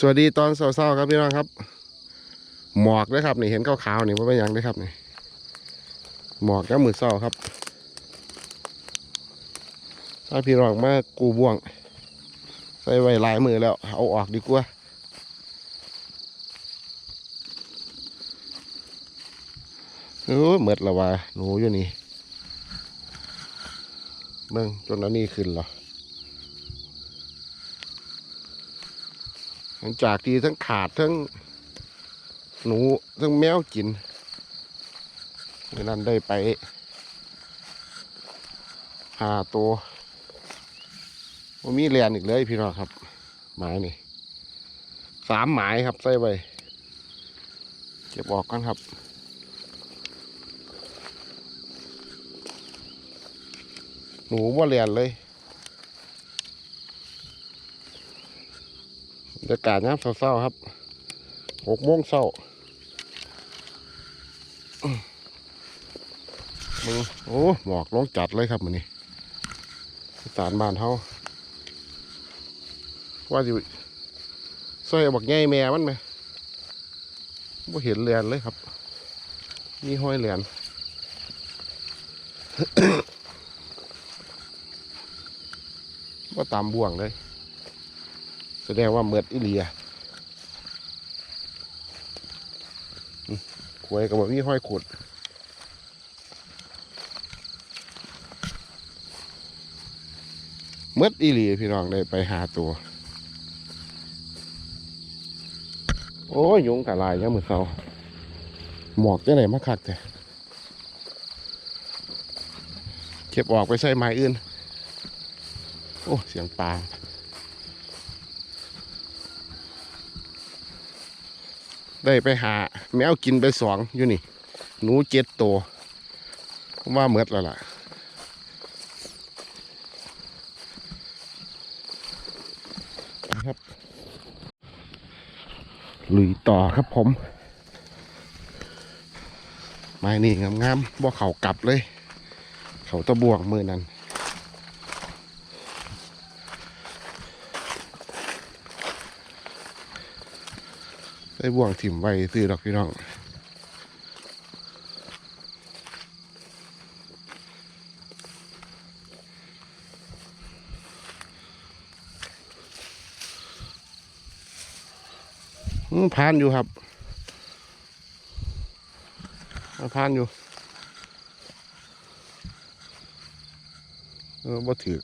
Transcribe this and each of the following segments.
สวัสดีตอนเช้าๆครับพี่น้องครับ หมอกเลยครับนี่เห็นขาวๆนี่ว่าเป็นยังได้ครับนี่หมอกแล้วมือเช้าครับถ้าพี่น้องมากูบ่วง ใส่ไว้หลายมือแล้ว เอาออกดีกว่าโอ้ยเมือดละว่าหนูอยู่นี่เบิ่งจนอันนี้ขึ้นเหรอ ห ลังจากที่ทั้งขาดทั้งหนูทั้งแมวกินเมื่อนั้นได้ไปหาตัวว่ามีแลนอีกเลยพี่น้องครับ หมายนี่สามหมายครับใส่ไปเก็บออกกันครับหนูว่าแลนเลย บ รรยากาศน้ำเศร้าๆครับหกโมงเศร้ามึงโอ้หมอกลงจัดเลยครับมันนี่อีสารบานเฮาว่าอยู่ใส่บักใหญ่แม่มันไหมบ่เห็นเรียนเลยครับ มีห้อยเรียนว่าตามบ่วงเลย แสดงว่าเมือดอิเลียอืมขวยกับแบบนี้ห้อยขุดเมือดอิเลียพี่น้องได้ไปหาตัว โอ้ยยุงกะลายเนี่ยมือเขาหมอกจะไหนมาคักแต่เก็บออกไปใส่ไม้อื่น โอ้ เสียงปลา ได้ไปหาแมวกินไปสองอยู่นี่ หนูเจ็ดตัวว่าเมดแล้วล่ะครับลุยต่อครับผม ไม้นี่งามๆบ่เขากลับเลย เขาตะบวงมือนั้น ได้บ่วงถิ่มไว้ซื้อดอกพี่น้องอืมพานอยู่ครับมาพานอยู่เออบ่ถือ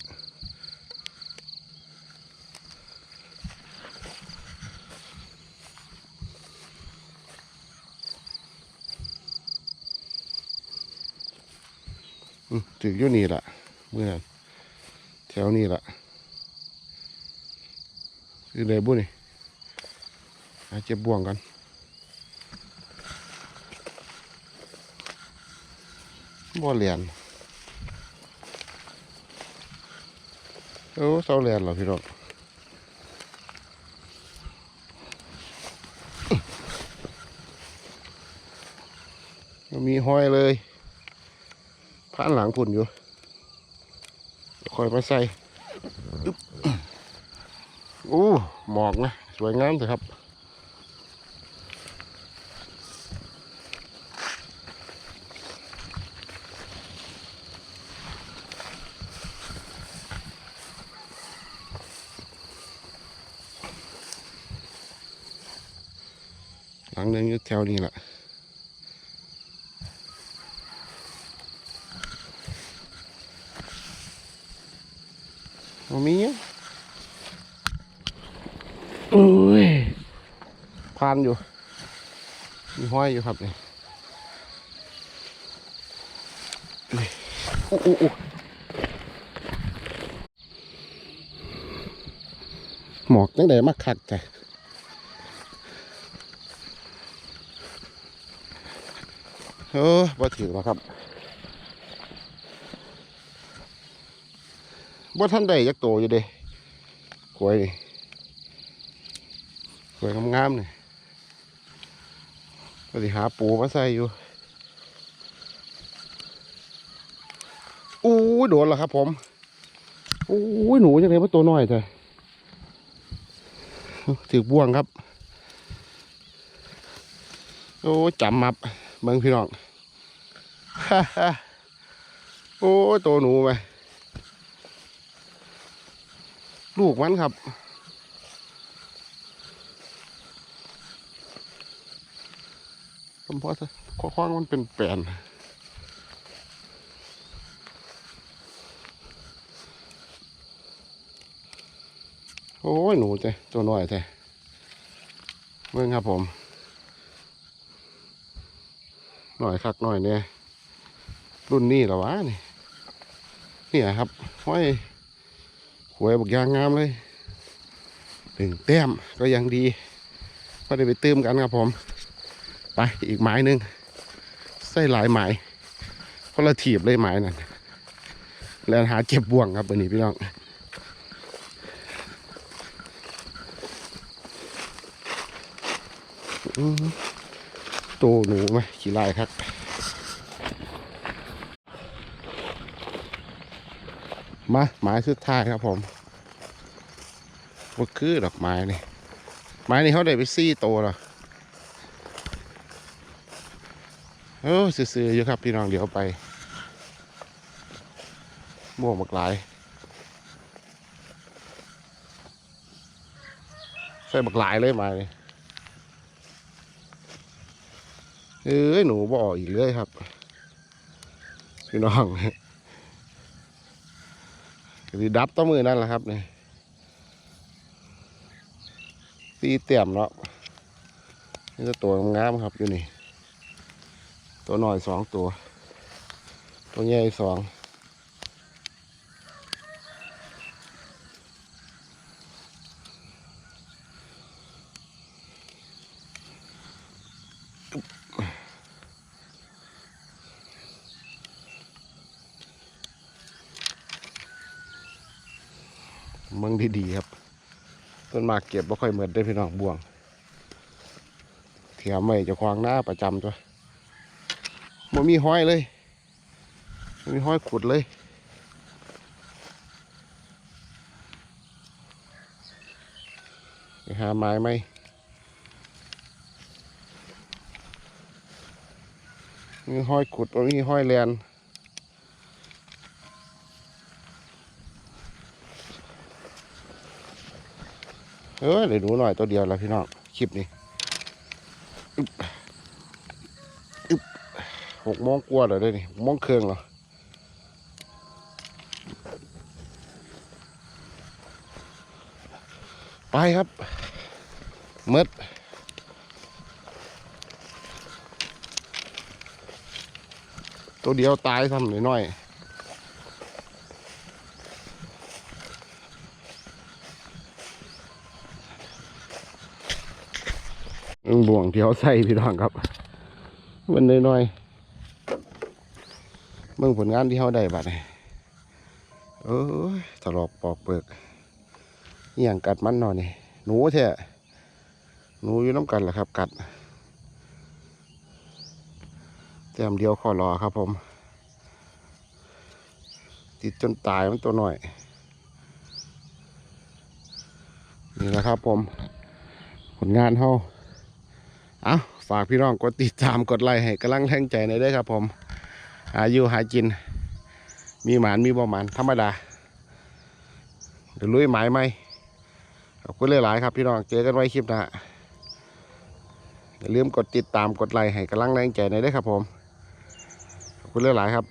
ถืออยู่นี่ละเมื่อนั้นแถวนี้ละคือไหนบุนี่หาเจ็บบ่วงกันบ่เรียนโอ้เศร้าเรียนเหรอพี่น้องมีห้อยเลย ผ่านหลังพุ่นอยู่คอยมาใส่อึ๊บโอ้หมอกนะ สวยงามเลยครับหลังนึงอยู่แถวนี้แหละ บ่มีหยังอุ้ยพานอยู่ มีห้อยอยู่ครับนี่นี่อู้อู้อู้หมอกตั้งแต่มาคักแต่เออบ่ถือแล้วครับ บ่ท่านได้ยักโตอยู่เด้กล้วยนี่กล้วยงามๆนี่ก็สิหาปูมาใส่อยู่อู้โดนแล้วครับผมอู้หนูจังเลยว่าตัวน้อยแต่ถือบ่วงครับ โอ้จำมับเบิ่งพี่น้องโอ้ตัวหนูไป ลูกมันครับคำพอสข้อควางมันเป็นแปลนโอ้ย หนูเจ้ตัวน้อยเจ้เบิ่งครับผมหน่อยคักหน่อยเนี่ยรุ่นนี้หรอวะนี่เนี่ยครับห้อย วยบักยางงามเลยหนึ่งแต้มก็ยังดี ก็ได้ไปเติมกันครับผม ไปอีกไม้หนึ่งใส่หลายไม้คนละถีบเลยไม้นั่นแล้วหาเจ็บบ่วงครับวันนี้พี่น้องโตหนูไหมขี่ไล่ครับ มาไม้สุดท้ายครับผมว่าคือดอกไม้นี่ไม้นี่เขาได้ไปซี่โตแล้วเออซื่อๆอยู่ครับพี่น้องเดี๋ยวไปม่วงบักหลายใส่บักหลายเลยไม้นี่เอ้ยหนูบออกอีกเลยครับ พี่น้อง ก็สิดับต้อมือนั่นแหละครับนี่ตีเตี่ยมเนาะนี่จะตัวงามครับอยู่นี่ ตัวหน่อยสองตัว ตัวใหญ่สอง งดีๆครับ ต้นมากเก็บบ่ค่อยเหมือนได้พี่น้องบ่วงเทียมไว้จะควางหน้าประจำตัวบ่มีห้อยเลยบ่มีห้อยขุดเลยไปหาไม้ไหมมีห้อยขุดมีห้อยแลน เออเดี๋ยหนูหน่อยตัวเดียวแล้วพี่น้องคลิปนี้อึ๊บอึ๊บหกโมงกว่าแล้วเด้อนี่หกโมงครึ่งแล้วไปครับมืดตัวเดียวตายทำหน่อยหน่อย บ่วงเดียวใส่พี่น้องครับมันน้อยๆเมื่อผลงานที่เขาได้บัดนี้เอ้ยถลอกปอกเปลือกอย่างกัดมันหน่อยนี่หนูแท้หนูอยู่น้ำกันแหละครับ กัดแต้มเดียวขอรอครับผม ติดจนตายมันตัวหน่อย นี่แหละครับผม ผลงานเฮา เอาฝากพี่น้องกดติดตามกดไลค์ให้กำลังแรงใจในอยเด้ครับผม อายุหากิน มีหมานมีบ่หมานธรรมดาเดี๋ยวลุยหมายไหมขอบคุณหลายๆครับพี่น้องเจอกันไว้คลิปหน้าอย่าลืมกดติดตามกดไลค์ให้กำลังแรงใจในอยเด้ครับผมขอบคุณหลายๆครับ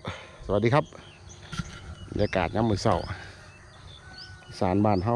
สวัสดีครับบรรยากาศย่ำมือเสาร์สารบ้านเฮา